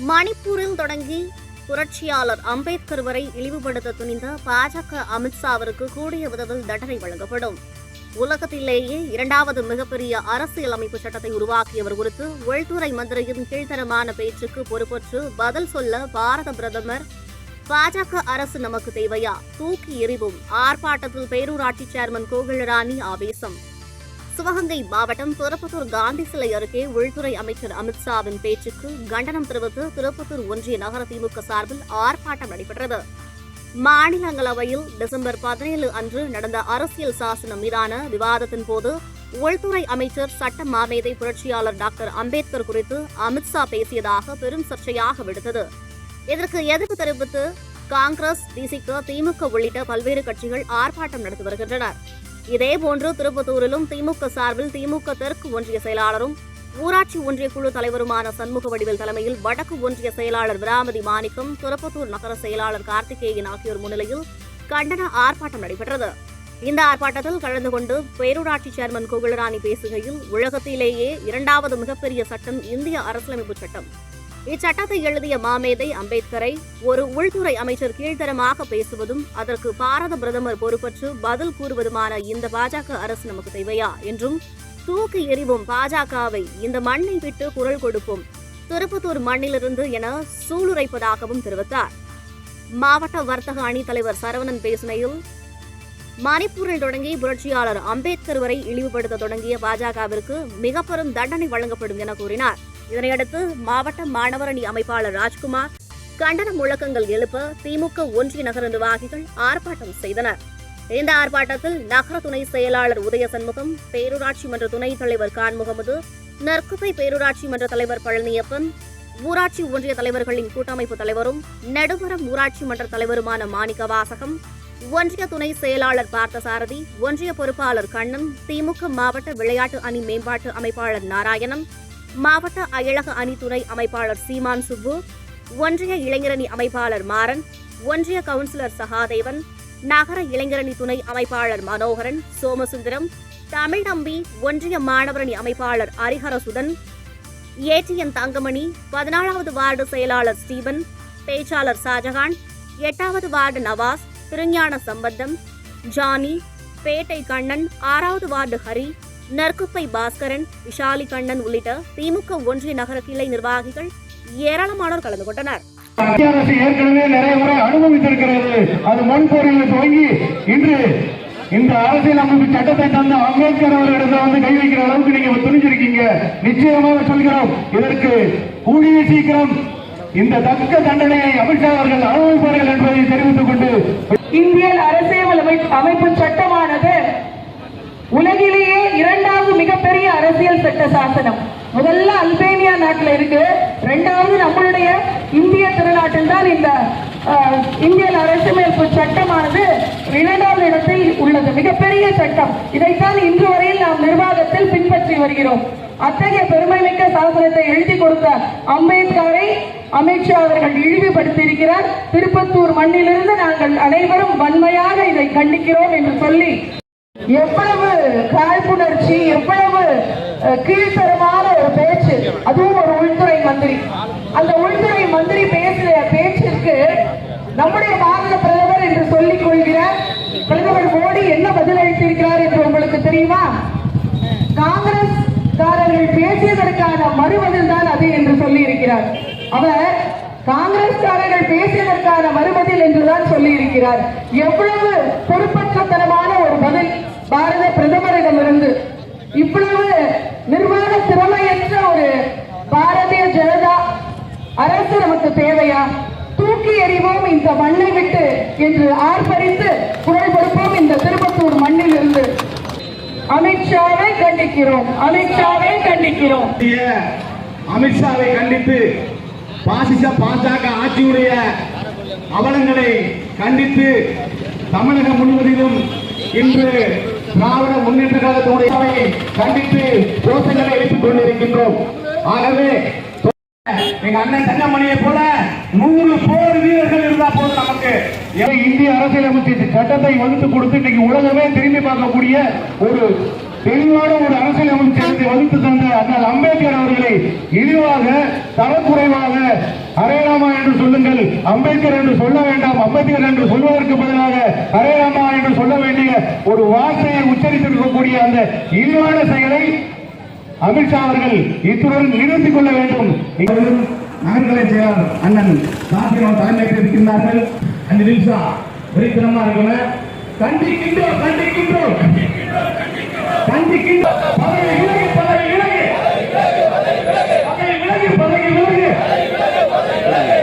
மணிப்பூரில் தொடங்கி புரட்சியாளர் அம்பேத்கர் வரை இழிவுபடுத்த துணிந்த பாஜக அமித்ஷாவிற்கு கூடிய விதத்தில் தண்டனை வழங்கப்படும். உலகத்திலேயே இரண்டாவது மிகப்பெரிய அரசியல் அமைப்பு சட்டத்தை உருவாக்கியவர் குறித்து உள்துறை மந்திரியின் கீழ்த்தரமான பேச்சுக்கு பொறுப்பற்று பதில் சொல்ல பாரத பிரதமர் பாஜக அரசு நமக்கு தேவையா? தூக்கி எறிவும். ஆர்ப்பாட்டத்தில் பேரூராட்சி சேர்மன் கோகிலராணி ஆவேசம். சிவகங்கை மாவட்டம் திருப்பத்தூர் காந்தி சிலை அருகே உள்துறை அமைச்சர் அமித்ஷாவின் பேச்சுக்கு கண்டனம் தெரிவித்து திருப்பத்தூர் ஒன்றிய நகர திமுக சார்பில் ஆர்ப்பாட்டம் நடைபெற்றது. மாநிலங்களவையில் டிசம்பர் பதினேழு அன்று நடந்த அரசியல் சாசனம் மீதான விவாதத்தின் போது உள்துறை அமைச்சர் சட்ட மாமேதை புரட்சியாளர் டாக்டர் அம்பேத்கர் குறித்து அமித்ஷா பேசியதாக பெரும் சர்ச்சையாக விடுத்தது. இதற்கு எதிர்ப்பு தெரிவித்து காங்கிரஸ் திசிக திமுக உள்ளிட்ட பல்வேறு கட்சிகள் ஆர்ப்பாட்டம் நடத்தி வருகின்றனர். இதேபோன்று திருப்பத்தூரிலும் திமுக சார்பில் திமுக தெற்கு ஒன்றிய செயலாளரும் ஊராட்சி ஒன்றிய குழு தலைவருமான சண்முக வடிவில் தலைமையில் வடக்கு ஒன்றிய செயலாளர் விராமதி மாணிக்கம் திருப்பத்தூர் நகர செயலாளர் கார்த்திகேயன் ஆகியோர் முன்னிலையில் கண்டன ஆர்ப்பாட்டம் நடைபெற்றது. இந்த ஆர்ப்பாட்டத்தில் கலந்து கொண்டு பேரூராட்சி சேர்மன் கோகுலராணி பேசுகையில் உலகத்திலேயே இரண்டாவது மிகப்பெரிய சட்டம் இந்திய அரசியலமைப்பு சட்டம். இச்சட்டத்தை எழுதிய மாமேதை அம்பேத்கரை ஒரு உள்துறை அமைச்சர் கீழ்த்தரமாக பேசுவதும் அதற்கு பாரத பிரதமர் பொறுப்பற்று பதில் கூறுவதுமான இந்த பாஜக அரசு நமக்கு தேவையா என்றும் தூக்கி எறிவும் பாஜகவை இந்த மண்ணை விட்டு குரல் கொடுப்போம் திருப்பத்தூர் மண்ணிலிருந்து என சூளுரைப்பதாகவும் தெரிவித்தார். மாவட்ட வர்த்தக அணி தலைவர் சரவணன் பேசுகையில் மணிப்பூரில் தொடங்கி புரட்சியாளர் அம்பேத்கர் வரை இழிவுபடுத்த தொடங்கிய பாஜகவிற்கு மிக பெரும் தண்டனை வழங்கப்படும் என கூறினார். இதனையடுத்து மாவட்ட மாணவரணி அமைப்பாளர் ராஜ்குமார் கண்டன முழக்கங்கள் எழுப்ப திமுக ஒன்றிய நகர நிர்வாகிகள் ஆர்ப்பாட்டம் செய்தனர். இந்த ஆர்ப்பாட்டத்தில் நகர துணை செயலாளர் உதய சண்முகம் பேரூராட்சி மன்ற துணைத் தலைவர் கான் முகமது நற்குப்பை பேரூராட்சி மன்ற தலைவர் பழனியப்பன் ஊராட்சி ஒன்றிய தலைவர்களின் கூட்டமைப்பு தலைவரும் நெடுமரம் ஊராட்சி மன்ற தலைவருமான மாணிக்க வாசகம் ஒன்றிய துணை செயலாளர் பார்த்தசாரதி ஒன்றிய பொறுப்பாளர் கண்ணன் திமுக மாவட்ட விளையாட்டு அணி மேம்பாட்டு அமைப்பாளர் நாராயணன் மாவட்ட அயலக அணி துணை அமைப்பாளர் சீமான் சுப்பு ஒன்றிய இளைஞரணி அமைப்பாளர் மாறன் ஒன்றிய கவுன்சிலர் சகாதேவன் நகர இளைஞரணி துணை அமைப்பாளர் மனோகரன் சோமசுந்தரம் தமிழ் நம்பி ஒன்றிய மாணவரணி அமைப்பாளர் ஹரிஹரசுதன் ஏடிஎன் தங்கமணி பதினாலாவது வார்டு செயலாளர் ஸ்டீபன் பேச்சாளர் ஷாஜகான் எட்டாவது வார்டு நவாஸ் திருஞான சம்பந்தம் ஜானி பேட்டை கண்ணன் ஆறாவது வார்டு ஹரி நற்குப்பை பாஸ்கரன் விஷாலி கண்ணன் உள்ளிட்ட திமுக ஒன்றிய நகர கிளை நிர்வாகிகள் ஏராளமானோர் கலந்து கொண்டனர். மத்திய அரசு ஏற்கனவே நிறைய முறை அனுபவித்திருக்கிறது. அது மண்போரில் துவங்கி இன்று இந்த அரசியல் அமைப்பு சட்டத்தை தந்த அம்பேத்கர் அவர்களிடத்தில் வந்து கை வைக்கிற அளவுக்கு நீங்க துணிஞ்சிருக்கீங்க. நிச்சயமாக சொல்கிறோம். இதற்கு கூடிய சீக்கிரம் இந்த தக்க தண்டனையை அமித்ஷா அவர்கள் அனுபவிப்பார்கள் என்பதை தெரிவித்துக் கொண்டு இந்திய அரசியல் அமைப்பு அமைப்பு சட்டமானது உலகிலேயே இரண்டாவது மிகப்பெரிய அரசியல் சட்ட சாசனம் முதல்ல தமிழ்நாட்டில் இருக்கு. ரெண்டாவது நம்மளுடைய இந்திய திருநாட்டில் தான் இந்த இந்தியன் அரசியலமைப்பு சட்டமானது இரண்டாவது இடத்தில் உள்ளது. மிகப்பெரிய சட்டம். இதைத்தான் இன்று வரையில் நாம் நிர்வாகத்தில் பின்பற்றி வருகிறோம். அத்தகைய பெருமைமிக்க சாசனத்தை எழுதி கொடுத்த அம்பேத்கரை அமித்ஷா அவர்கள் இழிவுபடுத்தியிருக்கிறார். திருப்பத்தூர் மண்ணிலிருந்து நாங்கள் அனைவரும் வன்மையாக இதை கண்டிக்கிறோம் என்று சொல்லி எவ்வளவு காழ்ப்புணர்ச்சி எவ்வளவு கீழ்த்தரமான ஒரு பேச்சு. அதுவும் ஒரு உள்துறை மந்திரி. அந்த உள்துறை மந்திரி பேசுற பேச்சிற்கு நம்முடைய மாநில பிரதமர் என்று சொல்லிக் கொள்கிறார் பிரதமர் மோடி என்ன பதிலளித்திருக்கிறார் என்று உங்களுக்கு தெரியுமா? காங்கிரஸ் காரர்கள் பேசியதற்கான மறுபதில் தான் அது என்று சொல்லி இருக்கிறார் அவர் காங்கிரஸ்காரர்கள் பேசியதற்கான மறுபதில் என்றுதான் சொல்லி இருக்கிறார் எவ்வளவு பொறுப்பற்றத்தனமான ஒரு பதில். பாரத பிரதமரிடமிருந்து இவ்வளவு நிர்வாக திறமையற்ற ஒரு பாரதிய ஜனதா அரசு நமக்கு தேவையா? தூக்கி எறிவோம் இந்த மண்ணை விட்டு என்று ஆர்ப்பரித்து குரல் கொடுப்போம் இந்த திருப்பத்தூர் மண்ணில் இருந்து அமித்ஷாவை கண்டிக்கிறோம். அமித்ஷாவை கண்டிக்கிறோம். அமித்ஷாவை கண்டித்து பாசிச பாஜக ஆட்சியுடைய அவலங்களை கண்டித்து தமிழகம் முழுவதிலும் இன்று திராவிட முன்னேற்ற கழகத்தினுடைய சபையை கண்டித்து கோஷங்களை எழுப்பிக் கொண்டிருக்கின்றோம். ஆகவே எங்க அண்ணன் தங்கமணியை போல நூறு போர் வீரர்கள் இருந்தா போதும் நமக்கு. இந்திய அரசியலமைப்பு சட்டத்தை வகுத்து கொடுத்து இன்னைக்கு உலகமே திரும்பி பார்க்கக்கூடிய ஒரு தெளிவான ஒரு அரசியல் அமைப்பு சட்டத்தை வகுத்து தந்த அண்ணல் அம்பேத்கர் அவர்களை இழிவாக தரக்குறைவாக ஹரே ராமா என்று சொல்லுங்கள். அம்பேத்கர் என்று சொல்ல வேண்டாம். அம்பேத்கர் என்று சொல்வதற்கு பதிலாக ஹரே ராமா என்று சொல்ல வேண்டிய ஒரு வார்த்தையை உச்சரித்திருக்கக்கூடிய அந்த இழிவான செயலை அமித்ஷா அவர்கள் இத்துடன் நிறுத்திக் கொள்ள வேண்டும். நகர்களை செயலாளர் அண்ணன் சாத்திரம் தலைமையில் இருக்கின்றார்கள். அந்த நிமிஷம் வெறித்தனமா இருக்கணும் கண்டிக்கின்றோம் கண்டிக்கின்றோம். கண்டிக்கின்றோம் கண்டிக்கின்றோம் விலகு பதவி விலகு பதவி விலகு பதவி விலகு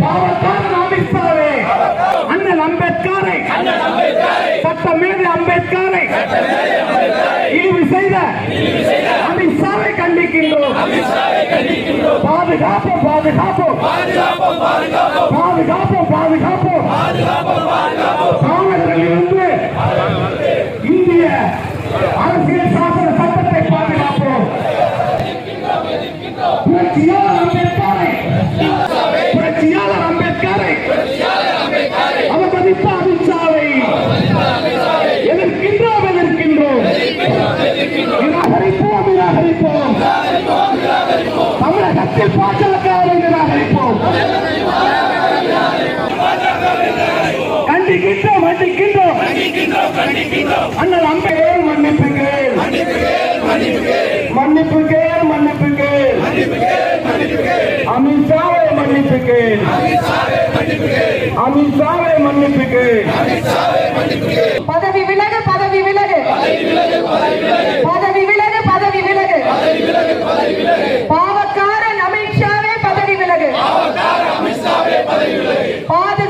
பாவக்காரன் அமித்ஷாவே அண்ணன் அம்பேத்கரை அம்பேத்கரை இழிவு செய்த அமித்ஷாவை கண்டிக்கின்றோம். பாதுகாப்போம் பாதுகாப்போம். பாதுகாப்போம் பாதுகாப்போம். காவலர்களிலிருந்து இந்திய அரசியல் சாசன சட்டத்தை பாதுகாப்போம் புரட்சியாளர் அம்பேத்கரை புரட்சியாளர் அம்பேத்கரை அவமதித்த அமித்ஷாவை எதிர்க்கின்றோம் எதிர்க்கின்றோம் நிராகரிப்போம் நிராகரிப்போம் தமிழகத்தில் பாஜகவை நிராகரிப்போம் கண்டிக்கின்றோம் கண்டிக்கின்றோம். அண்ணல் அம்பேத்கர் மன்னிப்பு கேள் மன்னிப்பு கேள் மன்னிப்பு கேள் அமித்ஷாவை மன்னிப்பு கேள் அமித்ஷாவை மன்னிப்பு கேள் பதவி விலகு. பதவி விலகு பதவி விலகு. பதவி விலகு. பாவக்காரன் அமித்ஷாவே பதவி விலகு. பாதுகாப்போம்